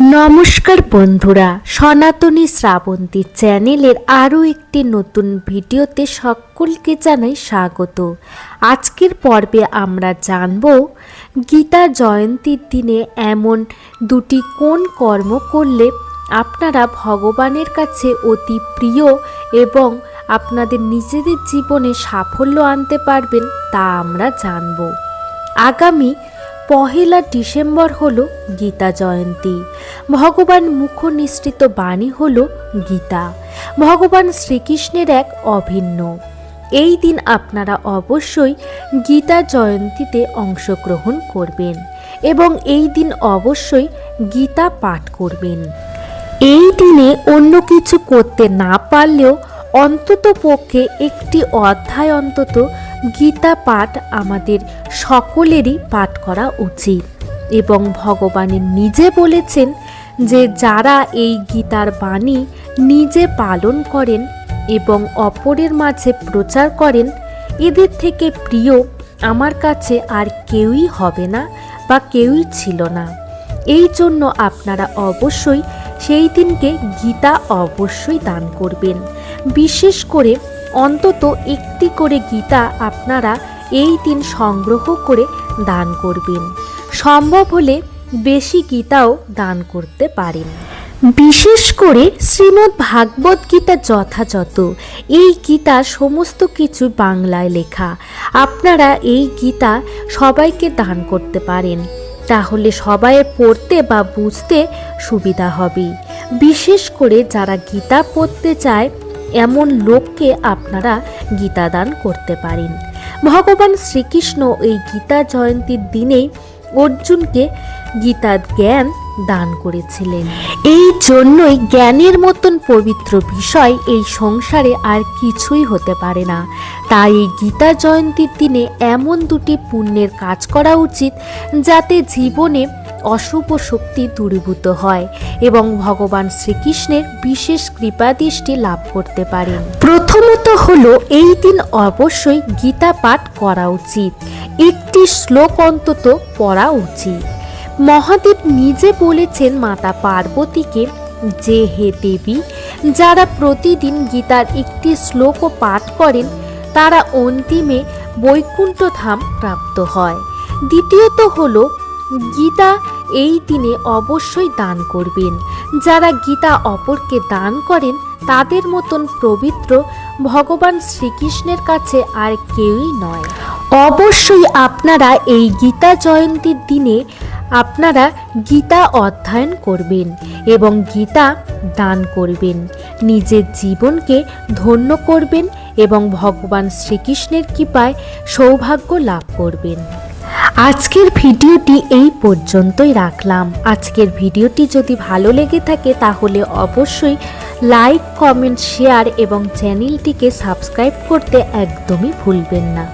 নমস্কার বন্ধুরা, সনাতনী শ্রাবন্তী চ্যানেলের আরও একটি নতুন ভিডিওতে সকলকে জানাই স্বাগত। আজকের পর্বে আমরা জানব, গীতা জয়ন্তীর দিনে এমন দুটি কোন কর্ম করলে আপনারা ভগবানের কাছে অতি প্রিয় এবং আপনাদের নিজেদের জীবনে সাফল্য আনতে পারবেন তা আমরা জানব। আগামী পহেলা ডিসেম্বর হল গীতা জয়ন্তী। ভগবান মুখ নিঃসৃত বাণী হল গীতা। ভগবান শ্রীকৃষ্ণের এক অভিন্ন। এই দিন আপনারা অবশ্যই গীতা জয়ন্তীতে অংশগ্রহণ করবেন এবং এই দিন অবশ্যই গীতা পাঠ করবেন। এই দিনে অন্য কিছু করতে না পারলেও অন্তত পক্ষে একটি অধ্যায় অন্তত গীতা পাঠ আমাদের সকলেরই পাঠ করা উচিত। এবং ভগবানের নিজে বলেছেন যে যারা এই গীতার বাণী নিজে পালন করেন এবং অপরের মাঝে প্রচার করেন, এদের থেকে প্রিয় আমার কাছে আর কেউই হবে না বা কেউই ছিল না। এই জন্য আপনারা অবশ্যই সেই দিনকে গীতা অবশ্যই দান করবেন। বিশেষ করে অন্তত একটি করে গীতা আপনারা এই দিন সংগ্রহ করে দান করবেন। সম্ভব হলে বেশি গীতাও দান করতে পারেন। বিশেষ করে শ্রীমদ্ ভাগবত গীতা যথাযথ। এই গীতা সমস্ত কিছু বাংলায় লেখা। আপনারা এই গীতা সবাইকে দান করতে পারেন। তাহলে সবাই পড়তে বা বুঝতে সুবিধা হবে। বিশেষ করে যারা গীতা পড়তে চায় এমন লোককে আপনারা গীতা দান করতে পারেন। ভগবান শ্রীকৃষ্ণ এই গীতা জয়ন্তীর দিনেই অর্জুনকে গীতার জ্ঞান দান করেছিলেন। এই জন্যই জ্ঞানের মতন পবিত্র বিষয় এই সংসারে আর কিছুই হতে পারে না। তাই এই গীতা জয়ন্তীর দিনে এমন দুটি পুণ্যের কাজ করা উচিত যাতে জীবনে অশুভ শক্তি দূরীভূত হয় এবং ভগবান শ্রীকৃষ্ণের বিশেষ কৃপাদৃষ্টি লাভ করতে পারেন। প্রথমত হলো, এই দিন অবশ্যই গীতা পাঠ করা উচিত। একটি শ্লোক অন্তত পড়া উচিত। মহাদেব নিজে বলেছেন মাতা পার্বতীকে, যে হে দেবী, যারা প্রতিদিন গীতার একটি শ্লোকও পাঠ করেন, তারা অন্তিমে বৈকুণ্ঠ ধাম প্রাপ্ত হয়। দ্বিতীয়ত হলো গীতা এই দিনে অবশ্যই দান করবেন। যারা গীতা অপরকে দান করেন, তাদের মতন পবিত্র ভগবান শ্রীকৃষ্ণের কাছে আর কেউই নয়। অবশ্যই আপনারা এই গীতা জয়ন্তীর দিনে আপনারা গীতা অধ্যয়ন করবেন এবং গীতা দান করবেন। নিজের জীবনকে ধন্য করবেন এবং ভগবান শ্রীকৃষ্ণের কৃপায় সৌভাগ্য লাভ করবেন। আজকের ভিডিওটি এই পর্যন্তই রাখলাম। আজকের ভিডিওটি যদি ভালো লেগে থাকে তাহলে অবশ্যই লাইক, কমেন্ট, শেয়ার এবং চ্যানেলটিকে সাবস্ক্রাইব করতে একদমই ভুলবেন না।